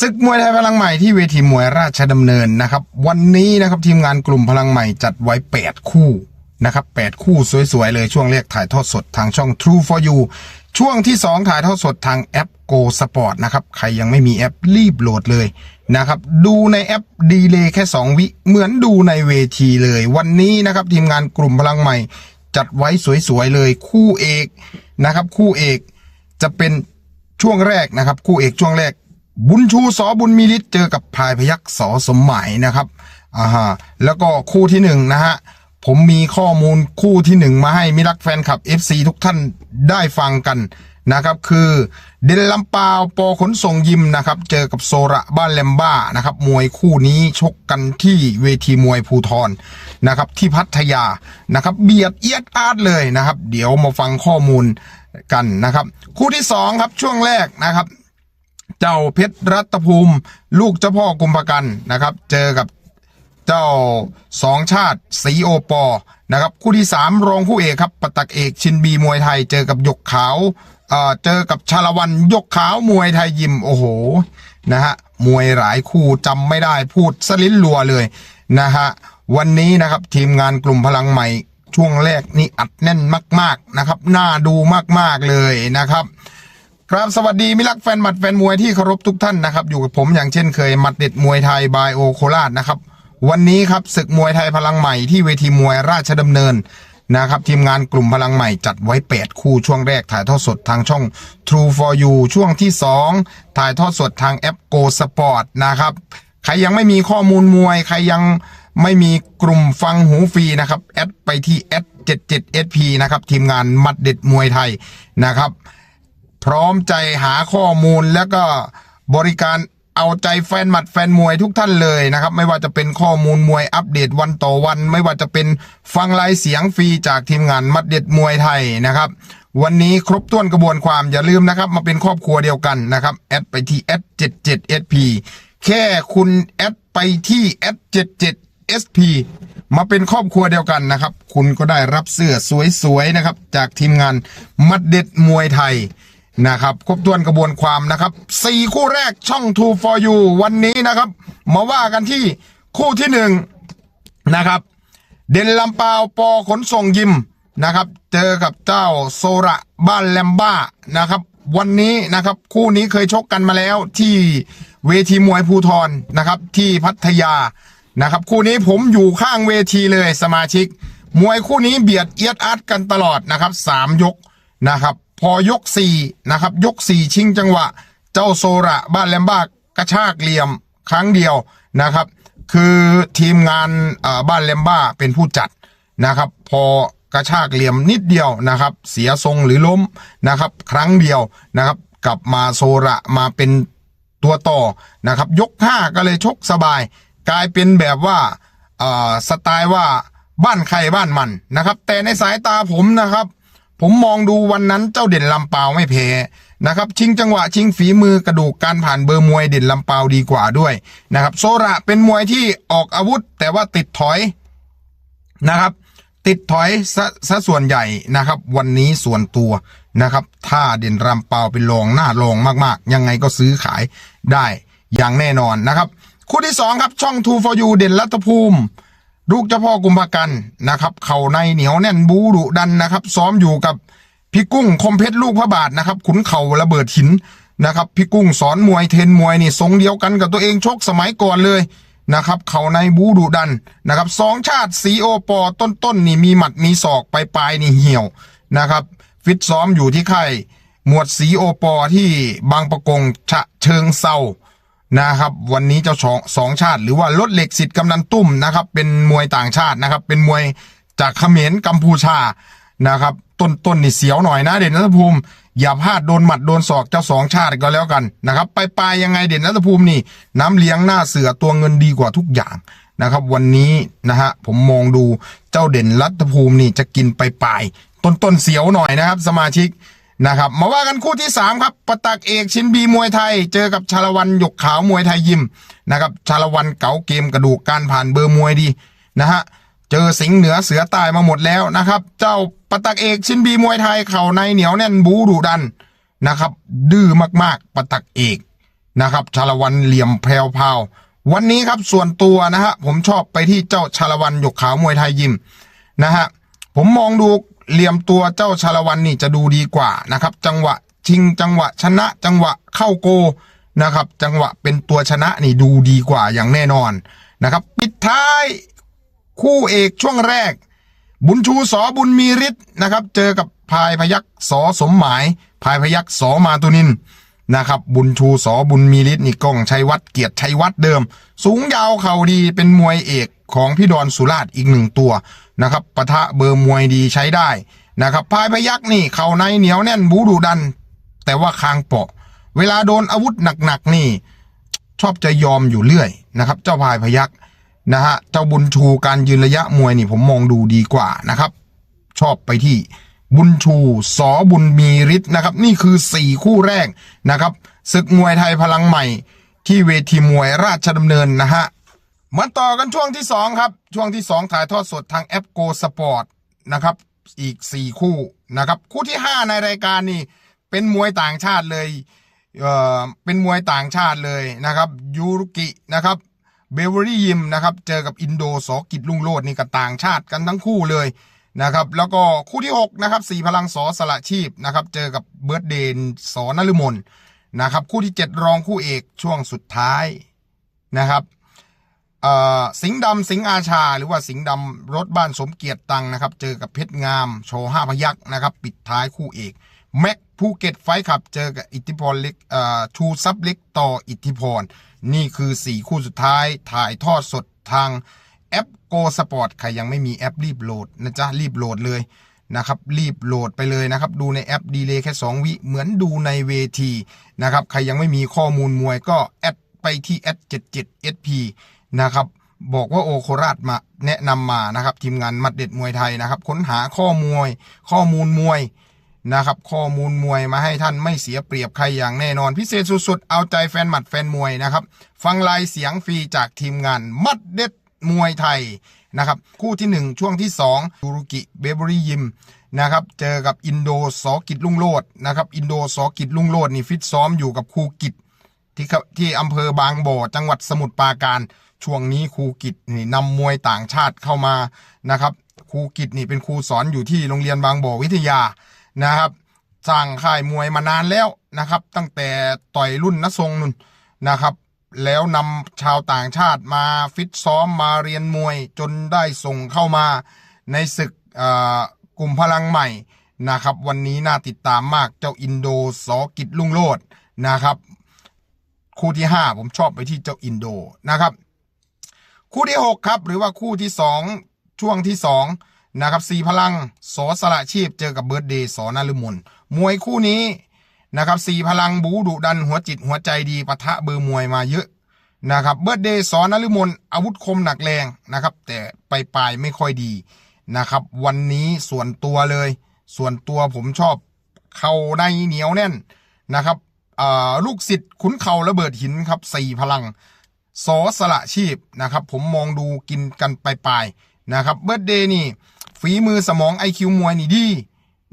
ศึกมวยไทยพลังใหม่ที่เวทีมวยราชดำเนินนะครับ วันนี้นะครับทีมงานกลุ่มพลังใหม่จัดไว้ 8 คู่นะครับ8คู่สวยๆ เลยช่วงแรกถ่ายทอดสดทางช่อง True for You ช่วงที่ 2 ถ่ายทอดสดทางแอป Go Sport นะครับ ใครยังไม่มีแอปรีบโหลดเลยนะครับ ดูในแอปดีเลยแค่ 2 วิเหมือนดูในเวทีเลย วันนี้นะครับทีมงานกลุ่มพลังใหม่ จัดไว้สวยๆ เลยคู่เอกนะครับ คู่เอกจะเป็นช่วงแรกนะครับ คู่เอกช่วงแรก บุญชูสอบุญมีฤทธิ์เจอกับพายพยักษ์สอสมหมายนะครับอ่าฮะแล้วก็คู่ที่หนึ่งนะฮะผมมีข้อมูลคู่ที่หนึ่งมาให้มิรักแฟนคลับ FC ทุกท่านได้ฟังกันนะครับคือเดนลำปาวปอขนส่งยิมนะครับเจอกับโซระบ้านแลมบ้านะครับมวยคู่นี้ชกกันที่เวทีมวยภูทรนะครับที่พัทยานะครับเบียดเอียดอาดเลยนะครับ เดี๋ยวมาฟังข้อมูลกันนะครับ คู่ที่สองครับช่วงแรกนะครับ เจ้าเพชรรัตภูมิ ลูกเจ้าพ่อกุมภกันนะครับ เจอกับเจ้าสองชาติสีโอปอนะครับคู่ที่สามรองคู่เอกครับปตักเอกชินบีมวยไทย เจอกับยกขาวเอ่อเจอกับชาละวันยกขาวมวยไทยยิมโอ้โหนะฮะมวยหลายคู่จำไม่ได้พูดสลิ้นรัวเลยนะฮะวันนี้นะครับทีมงานกลุ่มพลังใหม่ช่วงแรกนี่อัดแน่นมาก ๆนะครับ น่าดูมากๆเลยนะครับ ครับสวัสดีมิลักแฟนหมัดแฟนมวยที่เคารพทุกท่านนะครับ อยู่กับผมอย่างเช่นเคยหมัดเด็ดมวยไทยบายโอโคราชนะครับ วันนี้ครับศึกมวยไทยพลังใหม่ที่เวทีมวยราชดำเนินนะครับ ทีมงานกลุ่มพลังใหม่จัดไว้ 8 คู่ช่วงแรกถ่ายทอดสดทางช่อง True for You ช่วงที่ 2 ถ่ายทอดสดทางแอป Go Sport นะครับ ใครยังไม่มีข้อมูลมวย ใครยังไม่มีกลุ่มฟังหูฟรีนะครับแอดไปที่แอด 77 SP นะครับทีมงานมัดเด็ดมวยไทยนะครับ พร้อมใจหาข้อมูลแล้วก็บริการเอาใจแฟนหมัดแฟนมวยทุกท่านเลยนะครับ ไม่ว่าจะเป็นข้อมูลมวยอัปเดตวันต่อวัน ไม่ว่าจะเป็นฟังไลน์เสียงฟรีจากทีมงานมัดเด็ดมวยไทยนะครับ วันนี้ครบถ้วนกระบวนความอย่าลืมนะครับ มาเป็นครอบครัวเดียวกันนะครับแอดไปที่แอด77 SP แค่คุณแอดไปที่แอด77 SP มาเป็นครอบครัวเดียวกันนะครับ คุณก็ได้รับเสื้อสวยๆนะครับ จากทีมงานมัดเด็ดมวยไทย นะครับครบถ้วนกระบวนความนะครับสี่คู่แรกช่อง True for You วันนี้นะครับ มาว่ากันที่คู่ที่หนึ่งนะครับ เด่นลำปาวปอขนส่งยิมนะครับ เจอกับเจ้าโซระบ้านแลมบ้านะครับ วันนี้นะครับคู่นี้เคยชกกันมาแล้วที่เวทีมวยภูทรนะครับ ที่พัทยานะครับ คู่นี้ผมอยู่ข้างเวทีเลยสมาชิก มวยคู่นี้เบียดเอียดอัดกันตลอดนะครับสามยกนะครับ พอยกสี่นะครับ ยกสี่ชิงจังหวะ เจ้าโซระบ้านแลมบ้ากระชากเหลี่ยมครั้งเดียวนะครับ คือทีมงานบ้านแลมบ้าเป็นผู้จัดนะครับ พอกระชากเหลี่ยมนิดเดียวนะครับ เสียทรงหรือล้มนะครับ ครั้งเดียวนะครับ กลับมาโซระมาเป็นตัวต่อนะครับ ยกห้าก็เลยชกสบาย กลายเป็นแบบว่าสไตล์ว่าบ้านใครบ้านมันนะครับ แต่ในสายตาผมนะครับ ผมมองดูวันนั้นเจ้าเด่นลำเปาไม่แพ้นะครับชิงจังหวะชิงฝีมือกระดูกการผ่านเบอร์มวยเด่นลำเปาดีกว่าด้วยนะครับโซระเป็นมวยที่ออกอาวุธแต่ว่าติดถอยนะครับ ติดถอยซะซะส่วนใหญ่นะครับ วันนี้ส่วนตัวนะครับ ถ้าเด่นลำเปาเป็นรองหน้ารองมากๆ ยังไงก็ซื้อขายได้อย่างแน่นอนนะครับ คู่ที่สองครับช่อง True for You เด่นรัตภูมิ ลูกเจ้าพ่อกุมภกันนะครับ เข่าในเหนียวแน่นบูดุดันนะครับ ซ้อมอยู่กับพี่กุ้งคมเพชรลูกพระบาทนะครับ ขุนเข่าระเบิดหินนะครับพี่กุ้งสอนมวยเทนมวยนี่ทรงเดียวกันกับตัวเองชกสมัยก่อนเลยนะครับ เข่าในบูดุดันนะครับสองชาติสีโอปอต้นต้นๆนี่มีหมัดมีศอกปลายปลายๆนี่เหี่ยวนะครับ ฟิตซ้อมอยู่ที่ค่ายหมวดสีโอปอที่บางประกงฉะเชิงเซา นะครับวันนี้เจ้าสองสองชาติ หรือว่ารถเหล็กสิทธิ์กำนันตุ้มนะครับเป็นมวยต่างชาตินะครับ เป็นมวยจากเขมรกัมพูชานะครับต้นต้นนี่เสียวหน่อยนะเด่นนัทภูมิ อย่าพลาดโดนหมัดโดนศอกเจ้าสองชาติก็แล้วกันนะครับไปปลายยังไงเด่นนัทภูมินี่ น้ำเลี้ยงหน้าเสือตัวเงินดีกว่าทุกอย่างนะครับ วันนี้นะฮะผมมองดูเจ้าเด่นรัตภูมินี่จะกินไปปลายต้นต้นเสียวหน่อยนะครับ สมาชิก นะครับ มาว่ากันคู่ที่ 3 ครับปตักเอกชินบีมวยไทย เจอกับชาละวันหยกขาวมวยไทยยิมนะครับชาละวันเก๋าเกมกระดูกการผ่านเบอร์มวยดีนะฮะเจอสิงเหนือเสือตายมาหมดแล้วนะครับ เจ้าปตักเอกชินบีมวยไทยเข่าในเหนียวแน่นบูดุดันนะครับ ดื้อมากๆปตักเอกนะครับชาละวันเหลี่ยมแพรวพาววันนี้ครับส่วนตัวนะฮะผมชอบไปที่เจ้าชาละวันหยกขาวมวยไทยยิมนะฮะผมมองดู เหลี่ยมตัวเจ้าชาละวันนี่จะดูดีกว่านะครับ จังหวะชิงจังหวะชนะจังหวะเข้าโกนะครับ จังหวะเป็นตัวชนะนี่ดูดีกว่าอย่างแน่นอนนะครับ ปิดท้ายคู่เอกช่วงแรก บุญชูสอบุญมีฤทธิ์นะครับ เจอกับพายพยักสอสมหมาย พายพยักสอมาตุนินนะครับ บุญชูสอบุญมีฤทธิ์นี่ก้องชัยวัฒน์เกียรติชัยวัฒน์เดิม สูงยาวเข่าดีเป็นมวยเอก ของพี่ดอนสุราษฎร์อีกหนึ่งตัวนะครับปะทะเบอร์มวยดีใช้ได้นะครับพายพยักนี่เข่าในเหนียวแน่นบูดุดัน แต่ว่าคางเปาะ เวลาโดนอาวุธหนักๆนี่ ชอบจะยอมอยู่เรื่อยนะครับ เจ้าพายพยักนะฮะเจ้าบุญชูการยืนระยะมวยนี่ผมมองดูดีกว่านะครับ ชอบไปที่บุญชูสอบุญมีฤทธิ์นะครับ นี่คือสี่คู่แรกนะครับศึกมวยไทยพลังใหม่ ที่เวทีมวยราชดำเนินนะฮะ มาต่อกันช่วงที่สองครับ ช่วงที่สองถ่ายทอดสดทางแอปโกสปอร์ตนะครับอีกสี่คู่นะครับ คู่ที่ห้าในรายการนี่เป็นมวยต่างชาติเลยเอ่อเป็นมวยต่างชาติเลยนะครับยูรุกินะครับเบเวอรี่ยิมนะครับเจอกับอินโดสกิจลุงโลดนี่ก็ต่างชาติกันทั้งคู่เลยนะครับแล้วก็คู่ที่ 6 นะครับสีพลังสอสละชีพนะครับเจอกับเบิร์ดเดนสอนฤมลนะครับคู่ที่ 7 รองคู่เอกช่วงสุดท้ายนะครับ สิงห์ดำสิงห์อาชา หรือว่าสิงห์ดำรถบ้านสมเกียรติตังนะครับ เจอกับเพชรงาม โชห้าพยักษ์นะครับ ปิดท้ายคู่เอกแม็กภูเก็ตไฟขับ เจอกับอิทธิพรเล็กชูซับเล็กต่ออิทธิพร นี่คือ 4 คู่สุดท้ายถ่ายทอดสดทางแอปโกสปอร์ตใครยังไม่มีแอปรีบโหลดนะจ๊ะ รีบโหลดเลยนะครับ รีบโหลดไปเลยนะครับ ดูในแอปดีเลยแค่ 2 วิ เหมือนดูในเวทีนะครับ ใครยังไม่มีข้อมูลมวยก็แอดไปที่แอด77 SP นะครับบอกว่าโอโคราชมาแนะนำมานะครับทีมงานมัดเด็ดมวยไทยนะครับ ค้นหาข้อมวย ข้อมูลมวยนะครับ ข้อมูลมวยมาให้ท่านไม่เสียเปรียบใครอย่างแน่นอน พิเศษสุดๆ เอาใจแฟนหมัดแฟนมวยนะครับ ฟังลายเสียงฟรีจากทีมงานมัดเด็ดมวยไทยนะครับ คู่ที่ 1 ช่วงที่2ยูรุกิเบเบอรี่ยิมนะครับ เจอกับอินโดสอกิจลุงโลดนะครับ อินโดสอกิจลุงโลดนี่ฟิตซ้อมอยู่กับครูกิจที่ที่อำเภอบางบ่อจังหวัดสมุทรปราการ ช่วงนี้ครูกิจนี่นำมวยต่างชาติเข้ามานะครับครูกิจนี่เป็นครูสอนอยู่ที่โรงเรียนบางบ่อวิทยานะครับสร้างค่ายมวยมานานแล้วนะครับ ตั้งแต่ต่อยรุ่นนทรงนุ่นนะครับ แล้วนำชาวต่างชาติมาฟิตซ้อมมาเรียนมวยจนได้ส่งเข้ามาในศึกกลุ่มพลังใหม่นะครับ วันนี้น่าติดตามมากเจ้าอินโดสอกิจลุงโลดนะครับ คู่ที่ 5 ผมชอบไปที่เจ้าอินโดนะครับ คู่ที่ 6 ครับ หรือว่าคู่ที่ 2 ช่วงที่2นะครับสีพลังโสสละชีพเจอกับเบิร์ดเดย์สอนารุมนมวยคู่นี้นะครับสีพลังบูดุดันหัวจิตหัวใจดีปะทะเบอร์มวยมาเยอะนะครับเบิร์ดเดย์สอนฤมลอาวุธคมหนักแรงนะครับ แต่ไปปลายไม่ค่อยดีนะครับ วันนี้ส่วนตัวเลย ส่วนตัวผมชอบเข่าในเหนียวแน่นนะครับอ่าลูกศิษย์ขุนเข่าระเบิดหินครับสี่พลัง สอสละชีพนะครับ ผมมองดูกินกันไปลายๆนะครับเบิร์ดเดย์นี่ฝีมือสมองไอคิวมวยนี่ดี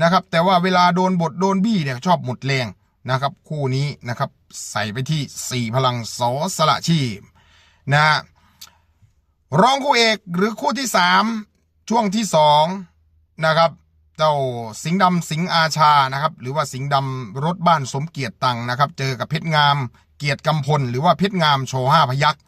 นะครับ แต่ว่าเวลาโดนบทโดนบี้เนี่ยชอบหมดแรงนะครับ คู่นี้นะครับใส่ไปที่ 4 พลังสอสละชีพนะฮะรองคู่เอกหรือคู่ที่ 3 ช่วงที่2นะครับเจ้าสิงห์ดำสิงห์อาชานะครับ หรือว่าสิงห์ดำรถบ้านสมเกียรติตังนะครับ เจอกับเพชรงาม เกียรติกำพล หรือว่าเพชรงามโชห้าพยักษ์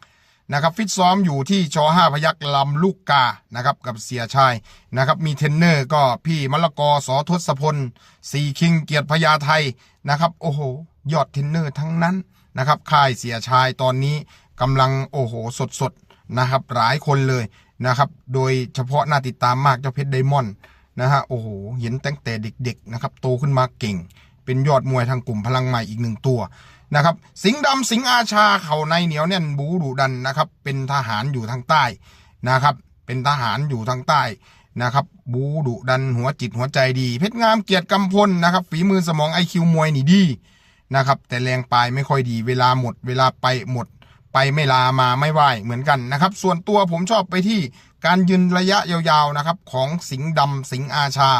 นะครับฟิตซ้อมอยู่ที่ชอห้าพยักลำลูกกานะครับกับเสียชายนะครับมีเทรนเนอร์ก็พี่มะละกอสอทศพลสีคิงเกียรติพญาไทยนะครับโอ้โหยอดเทรนเนอร์ทั้งนั้นนะครับค่ายเสียชายตอนนี้กำลังโอ้โหสดสดนะครับหลายคนเลยนะครับโดยเฉพาะน่าติดตามมากเจ้าเพชรไดมอนด์นะฮะโอ้โหเห็นตั้งแต่เด็กๆนะครับโตขึ้นมาเก่ง เป็นยอดมวยทางกลุ่มพลังใหม่อีกหนึ่งตัว นะครับ สิงห์ดำสิงห์อาชาเข่าในเหนียวแน่นบูดุดันนะครับ เป็นทหารอยู่ทางใต้นะครับ เป็นทหารอยู่ทางใต้นะครับ บูดุดันหัวจิตหัวใจดี เพชรงามเกียรติกำพลนะครับ ฝีมือสมองไอคิวมวยนี่ดีนะครับ แต่แรงปลายไม่ค่อยดี เวลาหมด เวลาไปหมด ไปไม่ลามาไม่ไหวเหมือนกันนะครับ ส่วนตัวผมชอบไปที่การยืนระยะยาวๆนะครับ ของสิงห์ดำสิงห์อาชา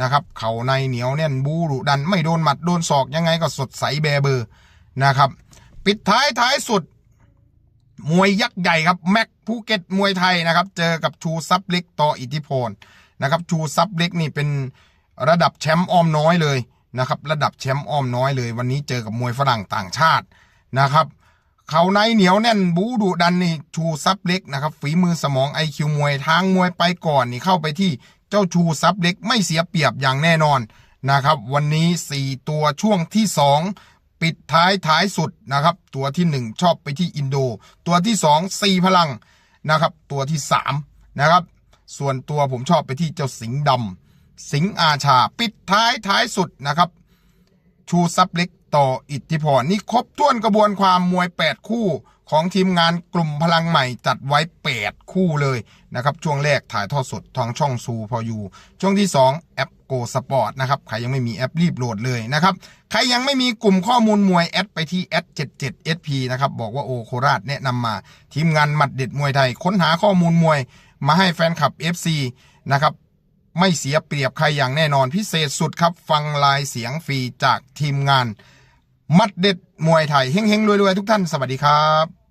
นะครับ เข่าในเหนียวแน่นบูดุดัน ไม่โดนหมัดโดนศอกยังไงก็สดใสแบเบอร์ นะครับ ปิดท้ายท้ายสุด มวยยักษ์ใหญ่ครับ แม็กภูเก็ตมวยไทยนะครับ เจอกับชูซับเล็กต่ออิทธิพลนะครับชูซับเล็กนี่เป็นระดับแชมป์อ้อมน้อยเลยนะครับ ระดับแชมป์อ้อมน้อยเลย วันนี้เจอกับมวยฝรั่งต่างชาตินะครับเขาในเหนียวแน่นบูดุดันนี่ชูซับเล็กนะครับ ฝีมือสมองไอคิวมวยทางมวยไปก่อนนี่เข้าไปที่เจ้าชูซับเล็กไม่เสียเปรียบอย่างแน่นอนนะครับ วันนี้ 4 ตัวช่วงที่ 2 ปิดท้ายท้ายสุดนะครับ ตัวที่ 1 ชอบไปที่อินโด ตัวที่2 4พลังนะครับ ตัวที่3นะครับ ส่วนตัวผมชอบไปที่เจ้าสิงห์ดำสิงห์อาชา ปิดท้ายท้ายสุดนะครับ ชูซับเล็กต่ออิทธิพรนี่ครบถ้วนกระบวนความมวย 8 คู่ ของทีมงานกลุ่มพลังใหม่จัดไว้ 8 คู่เลยนะครับช่วงแรกถ่ายทอดสดทางช่องซูพอยูช่วงที่ 2 แอปโกสปอร์ตนะครับใครยังไม่มีแอปรีบโหลดเลยนะครับใครยังไม่มีกลุ่มข้อมูลมวยแอดไปที่แอด77 SP นะครับบอกว่าโอโคราชแนะนำมา ทีมงานหมัดเด็ดมวยไทย ค้นหาข้อมูลมวยมาให้แฟนคลับ FC นะครับไม่เสียเปรียบใครอย่างแน่นอนพิเศษสุดครับ ฟังลายเสียงฟรีจากทีมงาน มัดเด็ด มวยไทยเฮ้งๆรวยๆทุกท่านสวัสดีครับ